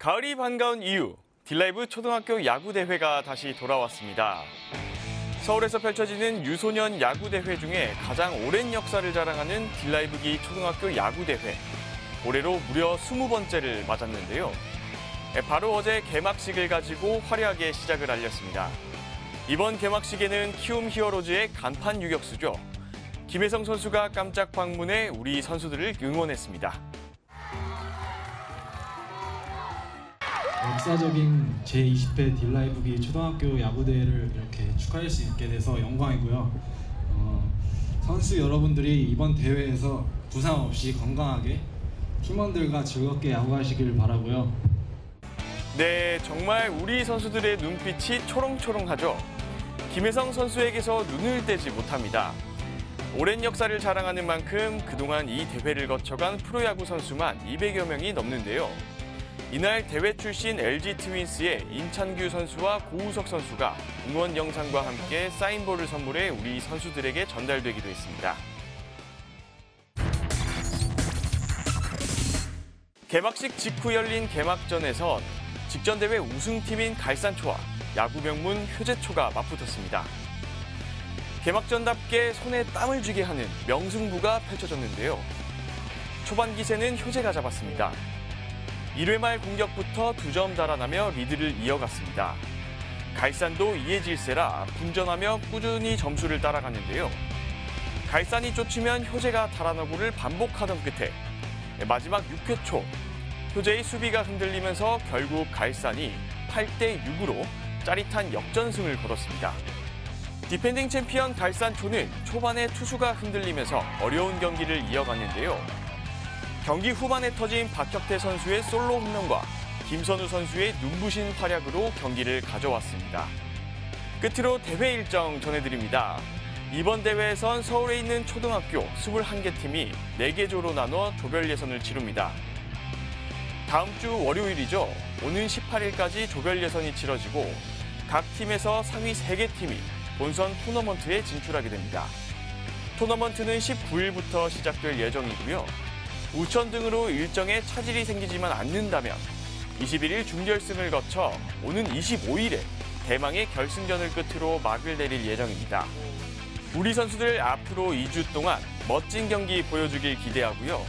가을이 반가운 이유, 딜라이브 초등학교 야구대회가 다시 돌아왔습니다. 서울에서 펼쳐지는 유소년 야구대회 중에 가장 오랜 역사를 자랑하는 딜라이브기 초등학교 야구대회. 올해로 무려 20번째를 맞았는데요. 예, 바로 어제 개막식을 가지고 화려하게 시작을 알렸습니다. 이번 개막식에는 키움 히어로즈의 간판 유격수죠. 김혜성 선수가 깜짝 방문해 우리 선수들을 응원했습니다. 역사적인 제20회 딜라이브기 초등학교 야구대회를 이렇게 축하할 수 있게 돼서 영광이고요. 어, 선수 여러분들이 이번 대회에서 부상 없이 건강하게 팀원들과 즐겁게 야구하시길 바라고요. 네, 정말 우리 선수들의 눈빛이 초롱초롱하죠. 김혜성 선수에게서 눈을 떼지 못합니다. 오랜 역사를 자랑하는 만큼 그동안 이 대회를 거쳐간 프로야구 선수만 200여 명이 넘는데요. 이날 대회 출신 LG 트윈스의 인찬규 선수와 고우석 선수가 응원 영상과 함께 사인볼을 선물해 우리 선수들에게 전달되기도 했습니다. 개막식 직후 열린 개막전에선 직전 대회 우승팀인 갈산초와 야구 명문 효재초가 맞붙었습니다. 개막전답게 손에 땀을 쥐게 하는 명승부가 펼쳐졌는데요. 초반 기세는 효재가 잡았습니다. 1회 말 공격부터 두점 달아나며 리드를 이어갔습니다. 갈산도 이에 질세라 분전하며 꾸준히 점수를 따라갔는데요. 갈산이 쫓으면 효재가 달아나고를 반복하던 끝에 마지막 6회 초 효재의 수비가 흔들리면서 결국 갈산이 8대 6으로 짜릿한 역전승을 거뒀습니다. 디펜딩 챔피언 갈산초는 초반에 투수가 흔들리면서 어려운 경기를 이어갔는데요. 경기 후반에 터진 박혁태 선수의 솔로 홈런과 김선우 선수의 눈부신 활약으로 경기를 가져왔습니다. 끝으로 대회 일정 전해드립니다. 이번 대회에선 서울에 있는 초등학교 21개 팀이 4개 조로 나눠 조별 예선을 치릅니다. 다음 주 월요일이죠. 오는 18일까지 조별 예선이 치러지고 각 팀에서 상위 3개 팀이 본선 토너먼트에 진출하게 됩니다. 토너먼트는 19일부터 시작될 예정이고요. 우천 등으로 일정에 차질이 생기지만 않는다면 21일 준결승을 거쳐 오는 25일에 대망의 결승전을 끝으로 막을 내릴 예정입니다. 우리 선수들 앞으로 2주 동안 멋진 경기 보여주길 기대하고요.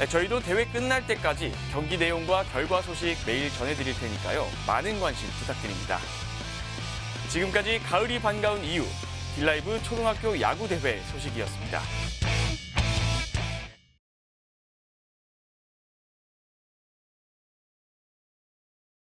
네, 저희도 대회 끝날 때까지 경기 내용과 결과 소식 매일 전해드릴 테니까요. 많은 관심 부탁드립니다. 지금까지 가을이 반가운 이유 딜라이브 초등학교 야구대회 소식이었습니다.